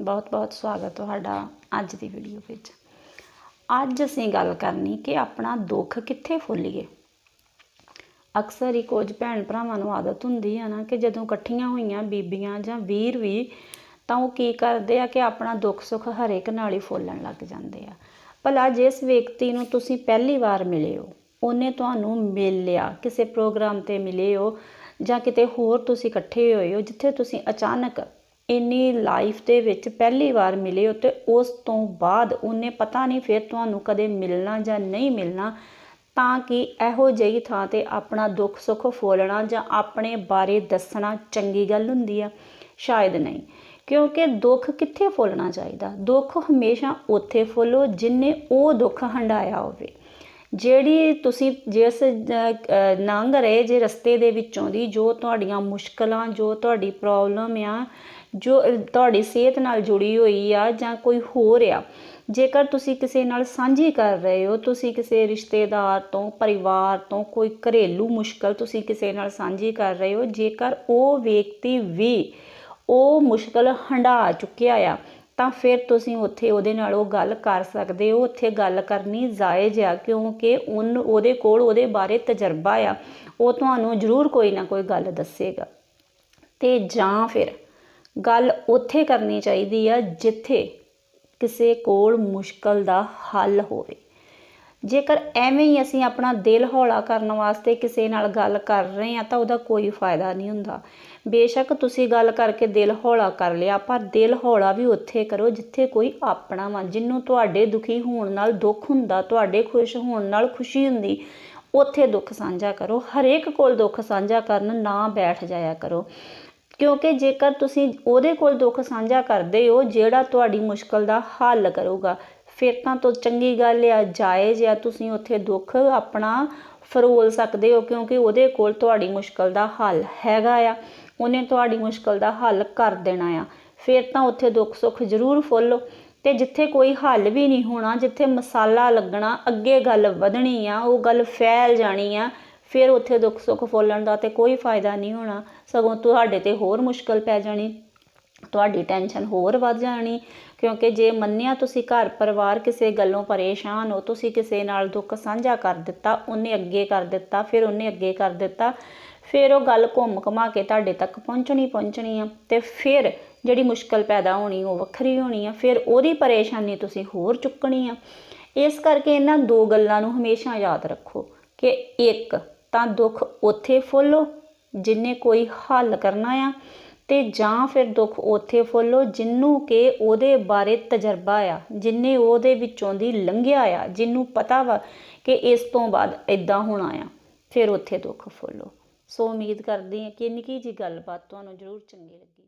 ਬਹੁਤ-ਬਹੁਤ ਸਵਾਗਤ ਤੁਹਾਡਾ ਅੱਜ ਦੀ ਵੀਡੀਓ ਵਿੱਚ। ਅੱਜ ਅਸੀਂ ਗੱਲ ਕਰਨੀ ਕਿ ਆਪਣਾ ਦੁੱਖ ਕਿੱਥੇ ਫੋਲੀਏ। ਅਕਸਰ ਹੀ ਕੁਝ ਭੈਣ ਭਰਾਵਾਂ ਨੂੰ ਆਦਤ ਹੁੰਦੀ ਆ ਨਾ ਕਿ ਜਦੋਂ ਇਕੱਠੀਆਂ ਹੋਈਆਂ ਬੀਬੀਆਂ ਜਾਂ ਵੀਰ ਵੀ, ਤਾਂ ਉਹ ਕੀ ਕਰਦੇ ਆ ਕਿ ਆਪਣਾ ਦੁੱਖ ਸੁੱਖ ਹਰੇਕ ਨਾਲ ਹੀ ਫੋਲਣ ਲੱਗ ਜਾਂਦੇ ਆ। ਭਲਾ ਜਿਸ ਵਿਅਕਤੀ ਨੂੰ ਤੁਸੀਂ ਪਹਿਲੀ ਵਾਰ ਮਿਲੇ ਹੋ, ਉਹਨੇ ਤੁਹਾਨੂੰ ਮਿਲ ਲਿਆ ਕਿਸੇ ਪ੍ਰੋਗਰਾਮ ਤੇ ਮਿਲੇ ਹੋ ਜਾਂ ਕਿਤੇ ਹੋਰ ਤੁਸੀਂ ਇਕੱਠੇ ਹੋਏ ਹੋ, ਜਿੱਥੇ ਤੁਸੀਂ ਅਚਾਨਕ ਇੰਨੀ ਲਾਈਫ ਦੇ ਵਿੱਚ ਪਹਿਲੀ ਵਾਰ ਮਿਲੇ ਹੋ ਤੇ ਉਸ ਤੋਂ ਬਾਅਦ ਉਹਨੇ ਪਤਾ ਨਹੀਂ ਫਿਰ ਤੁਹਾਨੂੰ ਕਦੇ ਮਿਲਣਾ ਜਾਂ ਨਹੀਂ ਮਿਲਣਾ, ਤਾਂ ਕਿ ਇਹੋ ਜਿਹੀ ਥਾਂ ਤੇ ਆਪਣਾ ਦੁੱਖ ਸੁੱਖ ਫੋਲਣਾ ਜਾਂ ਆਪਣੇ ਬਾਰੇ ਦੱਸਣਾ ਚੰਗੀ ਗੱਲ ਹੁੰਦੀ ਆ। ਸ਼ਾਇਦ ਨਹੀਂ, ਕਿਉਂਕਿ ਦੁੱਖ ਕਿੱਥੇ ਫੋਲਣਾ ਚਾਹੀਦਾ? ਦੁੱਖ ਹਮੇਸ਼ਾ ਉੱਥੇ ਫੋਲੋ ਜਿੰਨੇ ਉਹ ਦੁੱਖ ਹੰਡਾਇਆ ਹੋਵੇ। ਜਿਹੜੀ ਤੁਸੀਂ ਜਿਸ ਲੰਘ ਰਹੇ ਜੇ ਰਸਤੇ ਦੇ ਵਿੱਚੋਂ ਦੀ, ਜੋ ਤੁਹਾਡੀਆਂ ਮੁਸ਼ਕਲਾਂ, ਜੋ ਤੁਹਾਡੀ ਪ੍ਰੋਬਲਮ ਆ ਜੋ ਤੁਹਾਡੀ ਸਿਹਤ ਨਾਲ ਜੁੜੀ ਹੋਈ ਆ ਜਾਂ ਕੋਈ ਹੋਰ ਆ, ਜੇਕਰ ਤੁਸੀਂ ਕਿਸੇ ਨਾਲ ਸਾਂਝੀ ਕਰ ਰਹੇ ਹੋ, ਤੁਸੀਂ ਕਿਸੇ ਰਿਸ਼ਤੇਦਾਰ ਤੋਂ, ਪਰਿਵਾਰ ਤੋਂ, ਕੋਈ ਘਰੇਲੂ ਮੁਸ਼ਕਲ ਤੁਸੀਂ ਕਿਸੇ ਨਾਲ ਸਾਂਝੀ ਕਰ ਰਹੇ ਹੋ, ਜੇਕਰ ਉਹ ਵਿਅਕਤੀ ਵੀ ਉਹ ਮੁਸ਼ਕਲ ਹੰਢਾ ਚੁੱਕਿਆ ਆ, ਤਾਂ ਫਿਰ ਤੁਸੀਂ ਉੱਥੇ ਉਹਦੇ ਨਾਲ ਉਹ ਗੱਲ ਕਰ ਸਕਦੇ ਹੋ, ਉੱਥੇ ਗੱਲ ਕਰਨੀ ਜਾਇਜ਼ ਆ, ਕਿਉਂਕਿ ਉਹਨ ਉਹਦੇ ਕੋਲ ਉਹਦੇ ਬਾਰੇ ਤਜਰਬਾ ਆ, ਉਹ ਤੁਹਾਨੂੰ ਜ਼ਰੂਰ ਕੋਈ ਨਾ ਕੋਈ ਗੱਲ ਦੱਸੇਗਾ। ਤੇ ਜਾਂ ਫਿਰ ਗੱਲ ਉੱਥੇ ਕਰਨੀ ਚਾਹੀਦੀ ਆ ਜਿੱਥੇ ਕਿਸੇ ਕੋਲ ਮੁਸ਼ਕਲ ਦਾ ਹੱਲ ਹੋਵੇ। ਜੇਕਰ ਐਵੇਂ ਹੀ ਅਸੀਂ ਆਪਣਾ ਦਿਲ ਹੌਲਾ ਕਰਨ ਵਾਸਤੇ ਕਿਸੇ ਨਾਲ ਗੱਲ ਕਰ ਰਹੇ ਆ ਤਾਂ ਉਹਦਾ ਕੋਈ ਫਾਇਦਾ ਨਹੀਂ ਹੁੰਦਾ। ਬੇਸ਼ੱਕ ਤੁਸੀਂ ਗੱਲ ਕਰਕੇ ਦਿਲ ਹੌਲਾ ਕਰ ਲਿਆ ਪਰ ਦਿਲ ਹੌਲਾ ਵੀ ਉੱਥੇ ਕਰੋ ਜਿੱਥੇ ਕੋਈ ਆਪਣਾ ਵਾ ਜਿਹਨੂੰ ਤੁਹਾਡੇ ਦੁਖੀ ਹੋਣ ਨਾਲ ਦੁੱਖ ਹੁੰਦਾ, ਤੁਹਾਡੇ ਖੁਸ਼ ਹੋਣ ਨਾਲ ਖੁਸ਼ੀ ਹੁੰਦੀ, ਉੱਥੇ ਦੁੱਖ ਸਾਂਝਾ ਕਰੋ। ਹਰੇਕ ਕੋਲ ਦੁੱਖ ਸਾਂਝਾ ਕਰਨ ਨਾ ਬੈਠ ਜਾਇਆ ਕਰੋ। ਕਿਉਂਕਿ ਜੇਕਰ ਤੁਸੀਂ ਉਹਦੇ ਕੋਲ ਦੁੱਖ ਸਾਂਝਾ ਕਰਦੇ ਹੋ, ਜਿਹੜਾ ਤੁਹਾਡੀ ਮੁਸ਼ਕਲ ਦਾ ਹੱਲ ਕਰੂਗਾ। ਫਿਰ ਤਾਂ ਤੋਂ ਚੰਗੀ ਗੱਲ ਆ, ਜਾਇਜ਼ ਆ, ਤੁਸੀਂ ਉੱਥੇ ਦੁੱਖ ਆਪਣਾ ਫਰੋਲ ਸਕਦੇ ਹੋ, ਕਿਉਂਕਿ ਉਹਦੇ ਕੋਲ ਤੁਹਾਡੀ ਮੁਸ਼ਕਲ ਦਾ ਹੱਲ ਹੈਗਾ ਆ। ਉਹਨੇ ਤੁਹਾਡੀ ਮੁਸ਼ਕਲ ਦਾ ਹੱਲ ਕਰ ਦੇਣਾ ਆ। ਫਿਰ ਤਾਂ ਉੱਥੇ ਦੁੱਖ ਸੁੱਖ ਜ਼ਰੂਰ ਫੋਲੋ। ਤੇ ਜਿੱਥੇ ਕੋਈ ਹੱਲ ਵੀ ਨਹੀਂ ਹੋਣਾ, ਜਿੱਥੇ ਮਸਾਲਾ ਲੱਗਣਾ, ਅੱਗੇ ਗੱਲ ਵਧਣੀ ਆ, ਉਹ ਗੱਲ ਫੈਲ ਜਾਣੀ ਆ ਫਿਰ ਉੱਥੇ ਦੁੱਖ ਸੁੱਖ ਫੋਲਣ ਦਾ ਤੇ ਕੋਈ ਫਾਇਦਾ ਨਹੀਂ ਹੋਣਾ। ਸਗੋਂ ਤੁਹਾਡੇ ਤੇ ਹੋਰ ਮੁਸ਼ਕਲ ਪੈ ਜਾਣੀ, ਤੁਹਾਡੀ ਟੈਨਸ਼ਨ ਹੋਰ ਵੱਧ ਜਾਣੀ, ਕਿਉਂਕਿ ਜੇ ਮੰਨਿਆ ਤੁਸੀਂ ਘਰ ਪਰਿਵਾਰ ਕਿਸੇ ਗੱਲੋਂ ਪਰੇਸ਼ਾਨ ਹੋ, ਤੁਸੀਂ ਕਿਸੇ ਨਾਲ ਦੁੱਖ ਸਾਂਝਾ ਕਰ ਦਿੱਤਾ, ਉਹਨੇ ਅੱਗੇ ਕਰ ਦਿੱਤਾ, ਫਿਰ ਉਹਨੇ ਅੱਗੇ ਕਰ ਦਿੱਤਾ, ਫਿਰ ਉਹ ਗੱਲ ਘੁੰਮ ਘਮਾ ਕੇ ਤੁਹਾਡੇ ਤੱਕ ਪਹੁੰਚਣੀ ਪਹੁੰਚਣੀ ਆ ਤੇ ਫਿਰ ਜਿਹੜੀ ਮੁਸ਼ਕਲ ਪੈਦਾ ਹੋਣੀ ਉਹ ਵੱਖਰੀ ਹੋਣੀ ਆ, ਫਿਰ ਉਹਦੀ ਪਰੇਸ਼ਾਨੀ ਤੁਸੀਂ ਹੋਰ ਚੁੱਕਣੀ ਆ। ਇਸ ਕਰਕੇ ਇਹਨਾਂ ਦੋ ਗੱਲਾਂ ਨੂੰ ਹਮੇਸ਼ਾ ਯਾਦ ਰੱਖੋ ਕਿ ਇੱਕ ਤਾਂ ਦੁੱਖ ਉੱਥੇ ਫੋਲੋ, ਜਿੰਨੇ ਕੋਈ ਹੱਲ ਕਰਨਾ ਆ, ਤੇ ਜਾਂ ਫਿਰ ਦੁੱਖ ਉੱਥੇ ਫੋਲੋ, ਜਿੰਨੂੰ ਕਿ ਉਹਦੇ ਬਾਰੇ ਤਜਰਬਾ ਆ, ਜਿੰਨੇ ਉਹਦੇ ਵਿੱਚੋਂ ਦੀ ਲੰਘਿਆ ਆ, ਜਿੰਨੂੰ ਪਤਾ ਵਾ ਕਿ ਇਸ ਤੋਂ ਬਾਅਦ ਇਦਾਂ ਹੋਣਾ ਆ, ਫਿਰ ਉੱਥੇ ਦੁੱਖ ਫੋਲੋ। ਸੋ ਉਮੀਦ ਕਰਦੀ ਹਾਂ ਕਿ ਨਿੱਕੀ ਜੀ ਗੱਲਬਾਤ ਤੁਹਾਨੂੰ ਜ਼ਰੂਰ ਚੰਗੀ ਲੱਗੀ